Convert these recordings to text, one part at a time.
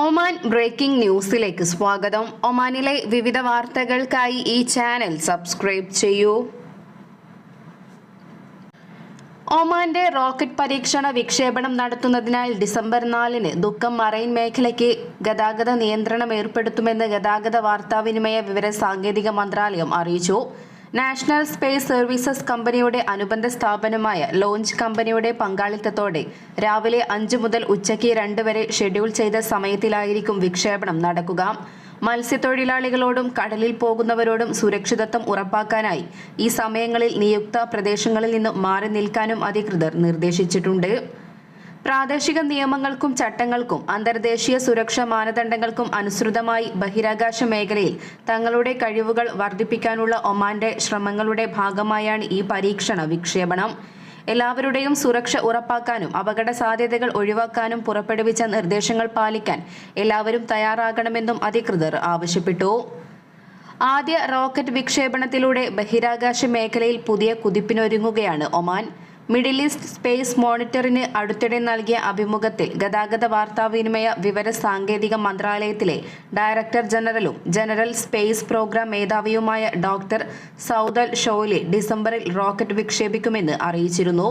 Oman breaking ന്യൂസിലേക്ക് സ്വാഗതം. ഒമാനിലെ വിവിധ വാർത്തകൾക്കായി ഈ ചാനൽ സബ്സ്ക്രൈബ് ചെയ്യൂ. ഒമാന്റെ റോക്കറ്റ് പരീക്ഷണ വിക്ഷേപണം നടത്തുന്നതിനാൽ ഡിസംബർ നാലിന് ദുഃഖം മറൈൻ മേഖലയ്ക്ക് ഗതാഗത നിയന്ത്രണം ഏർപ്പെടുത്തുമെന്ന് ഗതാഗത വാർത്താവിനിമയ വിവര സാങ്കേതിക മന്ത്രാലയം അറിയിച്ചു. നാഷണൽ സ്പേസ് സർവീസസ് കമ്പനിയുടെ അനുബന്ധ സ്ഥാപനമായ ലോഞ്ച് കമ്പനിയുടെ പങ്കാളിത്തത്തോടെ രാവിലെ അഞ്ചു മുതൽ ഉച്ചയ്ക്ക് രണ്ട് വരെ ഷെഡ്യൂൾ ചെയ്ത സമയത്തിലായിരിക്കും വിക്ഷേപണം നടക്കുക. മത്സ്യത്തൊഴിലാളികളോടും കടലിൽ പോകുന്നവരോടും സുരക്ഷിതത്വം ഉറപ്പാക്കാനായി ഈ സമയങ്ങളിൽ നിയുക്ത പ്രദേശങ്ങളിൽ നിന്ന് മാറി നിൽക്കാനും അധികൃതർ നിർദ്ദേശിച്ചിട്ടുണ്ട്. പ്രാദേശിക നിയമങ്ങൾക്കും ചട്ടങ്ങൾക്കും അന്തർദേശീയ സുരക്ഷാ മാനദണ്ഡങ്ങൾക്കും അനുസൃതമായി ബഹിരാകാശ മേഖലയിൽ തങ്ങളുടെ കഴിവുകൾ വർദ്ധിപ്പിക്കാനുള്ള ഒമാന്റെ ശ്രമങ്ങളുടെ ഭാഗമായാണ് ഈ പരീക്ഷണ വിക്ഷേപണം. എല്ലാവരുടെയും സുരക്ഷ ഉറപ്പാക്കാനും അപകട സാധ്യതകൾ ഒഴിവാക്കാനും പുറപ്പെടുവിച്ച നിർദ്ദേശങ്ങൾ പാലിക്കാൻ എല്ലാവരും തയ്യാറാകണമെന്നും അധികൃതർ ആവശ്യപ്പെട്ടു. ആദ്യ റോക്കറ്റ് വിക്ഷേപണത്തിലൂടെ ബഹിരാകാശ മേഖലയിൽ പുതിയ കുതിപ്പിനൊരുങ്ങുകയാണ് ഒമാൻ. മിഡിൽ ഈസ്റ്റ് സ്പേസ് മോണിറ്ററിന് അടുത്തിടെ നൽകിയ അഭിമുഖത്തിൽ ഗതാഗത വാർത്താവിനിമയ വിവര സാങ്കേതിക മന്ത്രാലയത്തിലെ ഡയറക്ടർ ജനറലും ജനറൽ സ്പേസ് പ്രോഗ്രാം മേധാവിയുമായ ഡോക്ടർ സൗദൽ ഷോലി ഡിസംബറിൽ റോക്കറ്റ് വിക്ഷേപിക്കുമെന്ന് അറിയിച്ചിരുന്നു.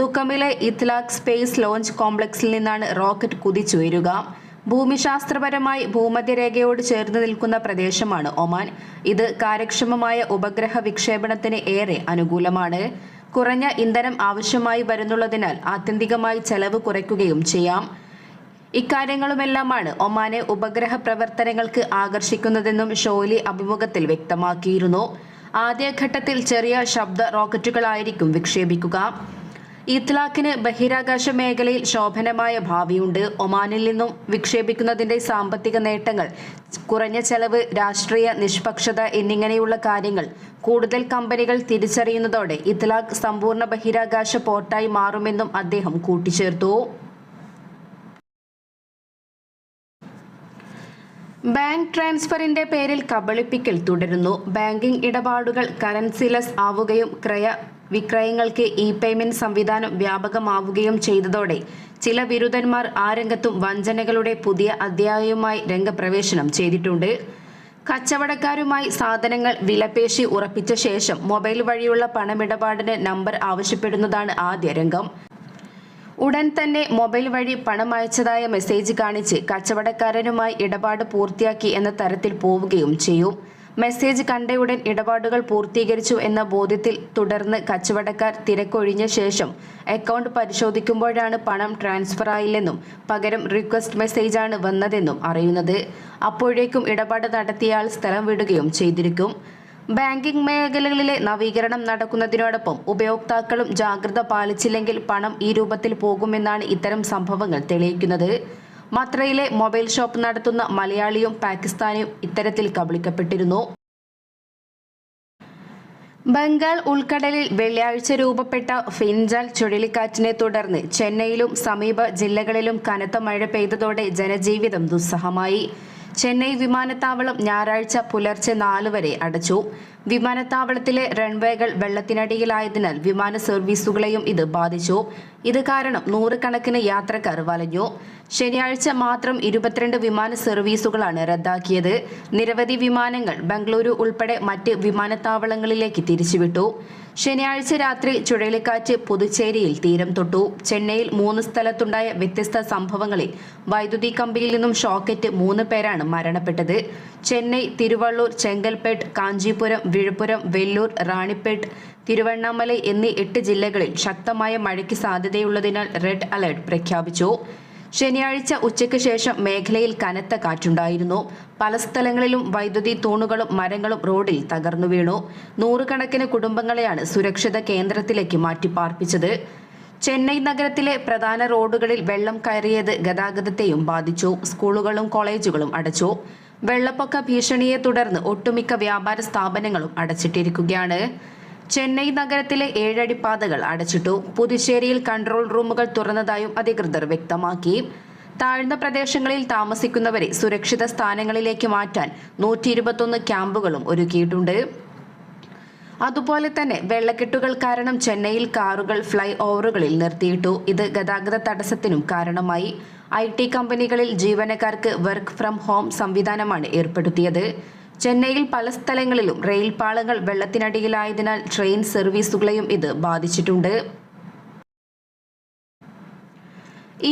ദുഃഖമിലെ ഇത്ലാഖ് സ്പേസ് ലോഞ്ച് കോംപ്ലക്സിൽ നിന്നാണ് റോക്കറ്റ് കുതിച്ചുയരുക. ഭൂമിശാസ്ത്രപരമായി ഭൂമധ്യരേഖയോട് ചേർന്ന് നിൽക്കുന്ന പ്രദേശമാണ് ഒമാൻ. ഇത് കാര്യക്ഷമമായ ഉപഗ്രഹ വിക്ഷേപണത്തിന് ഏറെ അനുകൂലമാണ്. കുറഞ്ഞ ഇന്ധനം ആവശ്യമായി വരുന്നുള്ളതിനാൽ ആത്യന്തികമായി ചെലവ് കുറയ്ക്കുകയും ചെയ്യാം. ഇക്കാര്യങ്ങളുമെല്ലാമാണ് ഒമാനെ ഉപഗ്രഹ പ്രവർത്തനങ്ങൾക്ക് ആകർഷിക്കുന്നതെന്നും ഷോലി അഭിമുഖത്തിൽ വ്യക്തമാക്കിയിരുന്നു. ആദ്യഘട്ടത്തിൽ ചെറിയ ശബ്ദ റോക്കറ്റുകളായിരിക്കും വിക്ഷേപിക്കുക. ഇത്ലാഖിന് ബഹിരാകാശ മേഖലയിൽ ശോഭനമായ ഭാവിയുണ്ട്. ഒമാനിൽ നിന്നും വിക്ഷേപിക്കുന്നതിന്റെ സാമ്പത്തിക നേട്ടങ്ങൾ കുറഞ്ഞ ചെലവ് രാഷ്ട്രീയ നിഷ്പക്ഷത എന്നിങ്ങനെയുള്ള കാര്യങ്ങൾ കൂടുതൽ കമ്പനികൾ തിരിച്ചറിയുന്നതോടെ ഇത്ലാഖ് സമ്പൂർണ ബഹിരാകാശ പോർട്ടായി മാറുമെന്നും അദ്ദേഹം കൂട്ടിച്ചേർത്തു. ബാങ്ക് ട്രാൻസ്ഫറിന്റെ പേരിൽ കബളിപ്പിക്കൽ തുടരുന്നു. ബാങ്കിംഗ് ഇടപാടുകൾ കറൻസിലെസ് ആവുകയും ക്രയ വിക്രയങ്ങൾക്ക് ഇ പേയ്മെന്റ് സംവിധാനം വ്യാപകമാവുകയും ചെയ്തതോടെ ചില ബിരുദന്മാർ ആ രംഗത്തും വഞ്ചനകളുടെ പുതിയ അധ്യായവുമായി രംഗപ്രവേശനം ചെയ്തിട്ടുണ്ട്. കച്ചവടക്കാരുമായി സാധനങ്ങൾ വിലപേശി ഉറപ്പിച്ച ശേഷം മൊബൈൽ വഴിയുള്ള പണമിടപാടിന് നമ്പർ ആവശ്യപ്പെടുന്നതാണ് ആദ്യ രംഗം. ഉടൻ തന്നെ മൊബൈൽ വഴി പണം അയച്ചതായ മെസ്സേജ് കാണിച്ച് കച്ചവടക്കാരനുമായി ഇടപാട് പൂർത്തിയാക്കി എന്ന തരത്തിൽ പോവുകയും ചെയ്യും. മെസ്സേജ് കണ്ടയുടൻ ഇടപാടുകൾ പൂർത്തീകരിച്ചു എന്ന ബോധ്യത്തിൽ തുടർന്ന് കച്ചവടക്കാർ തിരക്കൊഴിഞ്ഞ ശേഷം അക്കൗണ്ട് പരിശോധിക്കുമ്പോഴാണ് പണം ട്രാൻസ്ഫർ ആയില്ലെന്നും പകരം റിക്വസ്റ്റ് മെസ്സേജാണ് വന്നതെന്നും അറിയുന്നത്. അപ്പോഴേക്കും ഇടപാട് നടത്തിയയാൾ സ്ഥലം വിടുകയും ചെയ്തിരിക്കും. ബാങ്കിംഗ് മേഖലകളിലെ നവീകരണം നടക്കുന്നതിനോടൊപ്പം ഉപയോക്താക്കളും ജാഗ്രത പാലിച്ചില്ലെങ്കിൽ പണം ഈ രൂപത്തിൽ പോകുമെന്നാണ് ഇത്തരം സംഭവങ്ങൾ തെളിയിക്കുന്നത്. മത്രയിലെ മൊബൈൽ ഷോപ്പ് നടത്തുന്ന മലയാളിയും പാകിസ്ഥാനിയും ഇത്തരത്തിൽ കബളിക്കപ്പെട്ടിരുന്നു. ബംഗാൾ ഉൾക്കടലിൽ വെള്ളിയാഴ്ച രൂപപ്പെട്ട ഫിൻജാൽ ചുഴലിക്കാറ്റിനെ തുടർന്ന് ചെന്നൈയിലും സമീപ ജില്ലകളിലും കനത്ത മഴ പെയ്തതോടെ ജനജീവിതം ദുസ്സഹമായി. ചെന്നൈ വിമാനത്താവളം ഞായറാഴ്ച പുലർച്ചെ നാല് വരെ അടച്ചു. വിമാനത്താവളത്തിലെ റൺവേകൾ വെള്ളത്തിനടിയിലായതിനാൽ വിമാന സർവീസുകളെയും ഇത് ബാധിച്ചു. ഇത് കാരണം നൂറുകണക്കിന് യാത്രക്കാർ വലഞ്ഞു. ശനിയാഴ്ച മാത്രം ഇരുപത്തിരണ്ട് വിമാന സർവീസുകളാണ് റദ്ദാക്കിയത്. നിരവധി വിമാനങ്ങൾ ബംഗളൂരു ഉൾപ്പെടെ മറ്റ് വിമാനത്താവളങ്ങളിലേക്ക് തിരിച്ചുവിട്ടു. ശനിയാഴ്ച രാത്രി ചുഴലിക്കാറ്റ് പുതുച്ചേരിയിൽ തീരം തൊട്ടു. ചെന്നൈയിൽ മൂന്ന് സ്ഥലത്തുണ്ടായ വ്യത്യസ്ത സംഭവങ്ങളിൽ വൈദ്യുതി കമ്പിയിൽ നിന്നും ഷോക്കറ്റ് മൂന്ന് പേരാണ് മരണപ്പെട്ടത്. ചെന്നൈ തിരുവള്ളൂർ ചെങ്കൽപ്പേട്ട് കാഞ്ചീപുരം വിഴുപ്പുരം വെല്ലൂർ റാണിപ്പേട്ട് തിരുവണ്ണാമലൈ എന്നീ എട്ട് ജില്ലകളിൽ ശക്തമായ മഴയ്ക്ക് സാധ്യതയുള്ളതിനാൽ റെഡ് അലർട്ട് പ്രഖ്യാപിച്ചു. ശനിയാഴ്ച ഉച്ചയ്ക്ക് ശേഷം മേഖലയിൽ കനത്ത കാറ്റുണ്ടായിരുന്നു. പല സ്ഥലങ്ങളിലും വൈദ്യുതി തൂണുകളും മരങ്ങളും റോഡിൽ തകർന്നു വീണു. നൂറുകണക്കിന് കുടുംബങ്ങളെയാണ് സുരക്ഷിത കേന്ദ്രത്തിലേക്ക് മാറ്റിപ്പാർപ്പിച്ചത്. ചെന്നൈ നഗരത്തിലെ പ്രധാന റോഡുകളിൽ വെള്ളം കയറിയത് ഗതാഗതത്തെയും ബാധിച്ചു. സ്കൂളുകളും കോളേജുകളും അടച്ചു. വെള്ളപ്പൊക്ക ഭീഷണിയെ തുടർന്ന് ഒട്ടുമിക്ക വ്യാപാര സ്ഥാപനങ്ങളും അടച്ചിട്ടിരിക്കുകയാണ്. ചെന്നൈ നഗരത്തിലെ ഏഴടിപ്പാതകൾ അടച്ചിട്ടു. പുതുച്ചേരിയിൽ കൺട്രോൾ റൂമുകൾ തുറന്നതായും അധികൃതർ വ്യക്തമാക്കി. താഴ്ന്ന പ്രദേശങ്ങളിൽ താമസിക്കുന്നവരെ സുരക്ഷിത സ്ഥാനങ്ങളിലേക്ക് മാറ്റാൻ നൂറ്റി ഇരുപത്തൊന്ന് ക്യാമ്പുകളും ഒരുക്കിയിട്ടുണ്ട്. അതുപോലെ തന്നെ വെള്ളക്കെട്ടുകൾ കാരണം ചെന്നൈയിൽ കാറുകൾ ഫ്ലൈ ഓവറുകളിൽ നിർത്തിയിട്ടു. ഇത് ഗതാഗത തടസ്സത്തിനും കാരണമായി. ഐ ടി കമ്പനികളിൽ ജീവനക്കാർക്ക് വർക്ക് ഫ്രം ഹോം സംവിധാനമാണ് ഏർപ്പെടുത്തിയത്. ചെന്നൈയിൽ പല സ്ഥലങ്ങളിലും റെയിൽപാളങ്ങൾ വെള്ളത്തിനടിയിലായതിനാൽ ട്രെയിൻ സർവീസുകളെയും ഇത് ബാധിച്ചിട്ടുണ്ട്.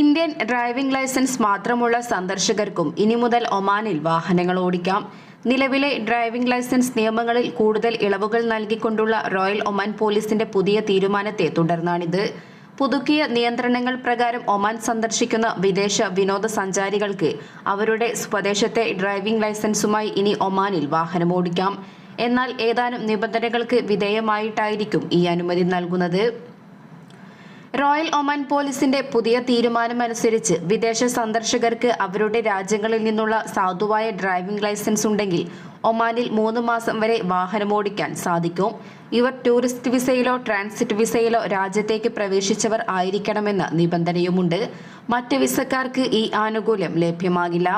ഇന്ത്യൻ ഡ്രൈവിംഗ് ലൈസൻസ് മാത്രമുള്ള സന്ദർശകർക്കും ഇനി മുതൽ ഒമാനിൽ വാഹനങ്ങൾ ഓടിക്കാം. നിലവിലെ ഡ്രൈവിംഗ് ലൈസൻസ് നിയമങ്ങളിൽ കൂടുതൽ ഇളവുകൾ നൽകിക്കൊണ്ടുള്ള റോയൽ ഒമാൻ പോലീസിന്റെ പുതിയ തീരുമാനത്തെ തുടർന്നാണിത്. പുതുക്കിയ നിയന്ത്രണങ്ങൾ പ്രകാരം ഒമാൻ സന്ദർശിക്കുന്ന വിദേശ വിനോദസഞ്ചാരികൾക്ക് അവരുടെ സ്വദേശത്തെ ഡ്രൈവിംഗ് ലൈസൻസുമായി ഇനി ഒമാനിൽ വാഹനം ഓടിക്കാം. എന്നാൽ ഏതാനും നിബന്ധനകൾക്ക് വിധേയമായിട്ടായിരിക്കും ഈ അനുമതി നൽകുന്നത്. റോയൽ ഒമാൻ പോലീസിന്റെ പുതിയ തീരുമാനമനുസരിച്ച് വിദേശ സന്ദർശകർക്ക് അവരുടെ രാജ്യങ്ങളിൽ നിന്നുള്ള സാധുവായ ഡ്രൈവിംഗ് ലൈസൻസ് ഉണ്ടെങ്കിൽ ഒമാനിൽ മൂന്ന് മാസം വരെ വാഹനമോടിക്കാൻ സാധിക്കും. ഇവർ ടൂറിസ്റ്റ് വിസയിലോ ട്രാൻസിറ്റ് വിസയിലോ രാജ്യത്തേക്ക് പ്രവേശിച്ചവർ ആയിരിക്കണമെന്ന നിബന്ധനയുമുണ്ട്. മറ്റ് വിസക്കാർക്ക് ഈ ആനുകൂല്യം ലഭ്യമാകില്ല.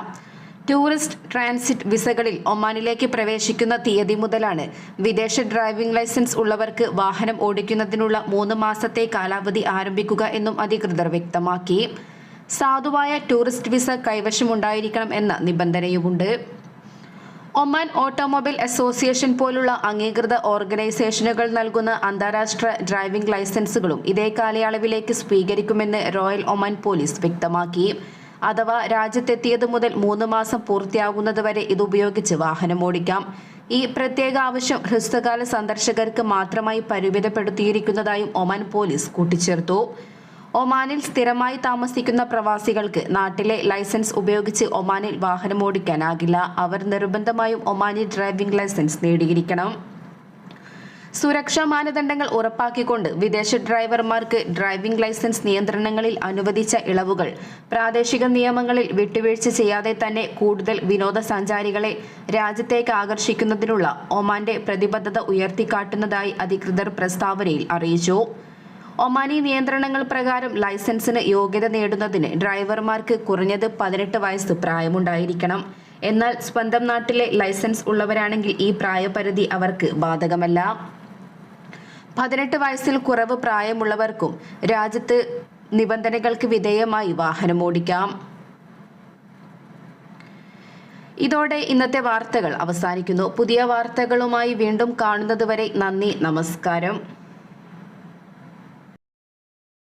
ടൂറിസ്റ്റ് ട്രാൻസിറ്റ് വിസകളിൽ ഒമാനിലേക്ക് പ്രവേശിക്കുന്ന തീയതി മുതലാണ് വിദേശ ഡ്രൈവിംഗ് ലൈസൻസ് ഉള്ളവർക്ക് വാഹനം ഓടിക്കുന്നതിനുള്ള മൂന്ന് മാസത്തെ കാലാവധി ആരംഭിക്കുക എന്നും അധികൃതർ വ്യക്തമാക്കി. സാധുവായ ടൂറിസ്റ്റ് വിസ കൈവശമുണ്ടായിരിക്കണം എന്ന നിബന്ധനയുമുണ്ട്. ഒമാൻ ഓട്ടോമൊബൈൽ അസോസിയേഷൻ പോലുള്ള അംഗീകൃത ഓർഗനൈസേഷനുകൾ നൽകുന്ന അന്താരാഷ്ട്ര ഡ്രൈവിംഗ് ലൈസൻസുകളും ഇതേ കാലയളവിലേക്ക് സ്വീകരിക്കുമെന്ന് റോയൽ ഒമാൻ പോലീസ് വ്യക്തമാക്കി. അഥവാ രാജ്യത്തെത്തിയത് മുതൽ മൂന്ന് മാസം പൂർത്തിയാകുന്നതുവരെ ഇത് ഉപയോഗിച്ച് വാഹനം ഓടിക്കാം. ഈ പ്രത്യേക ആവശ്യം ഹ്രസ്വകാല സന്ദർശകർക്ക് മാത്രമായി പരിമിതപ്പെടുത്തിയിരിക്കുന്നതായും ഒമാൻ പോലീസ് കൂട്ടിച്ചേർത്തു. ഒമാനിൽ സ്ഥിരമായി താമസിക്കുന്ന പ്രവാസികൾക്ക് നാട്ടിലെ ലൈസൻസ് ഉപയോഗിച്ച് ഒമാനിൽ വാഹനം ഓടിക്കാനാകില്ല. അവർ നിർബന്ധമായും ഒമാനി ഡ്രൈവിംഗ് ലൈസൻസ് നേടിയിരിക്കണം. സുരക്ഷാ മാനദണ്ഡങ്ങൾ ഉറപ്പാക്കിക്കൊണ്ട് വിദേശ ഡ്രൈവർമാർക്ക് ഡ്രൈവിംഗ് ലൈസൻസ് നിയന്ത്രണങ്ങളിൽ അനുവദിച്ച ഇളവുകൾ. പ്രാദേശിക നിയമങ്ങളിൽ വിട്ടുവീഴ്ച ചെയ്യാതെ തന്നെ കൂടുതൽ വിനോദസഞ്ചാരികളെ രാജ്യത്തേക്ക് ആകർഷിക്കുന്നതിനുള്ള ഒമാന്റെ പ്രതിബദ്ധത ഉയർത്തിക്കാട്ടുന്നതായി അധികൃതർ പ്രസ്താവനയിൽ അറിയിച്ചു. ഒമാനി നിയന്ത്രണങ്ങൾ പ്രകാരം ലൈസൻസിന് യോഗ്യത നേടുന്നതിന് ഡ്രൈവർമാർക്ക് കുറഞ്ഞത് പതിനെട്ട് വയസ്സ് പ്രായമുണ്ടായിരിക്കണം. എന്നാൽ സ്വന്തം നാട്ടിലെ ലൈസൻസ് ഉള്ളവരാണെങ്കിൽ ഈ പ്രായപരിധി അവർക്ക് ബാധകമല്ല. പതിനെട്ട് വയസ്സിൽ കുറവ് പ്രായമുള്ളവർക്കും രാജ്യത്ത് നിബന്ധനകൾക്ക് വിധേയമായി വാഹനം ഓടിക്കാം. ഇതോടെ ഇന്നത്തെ വാർത്തകൾ അവസാനിക്കുന്നു. പുതിയ വാർത്തകളുമായി വീണ്ടും കാണുന്നതുവരെ നന്ദി നമസ്കാരം.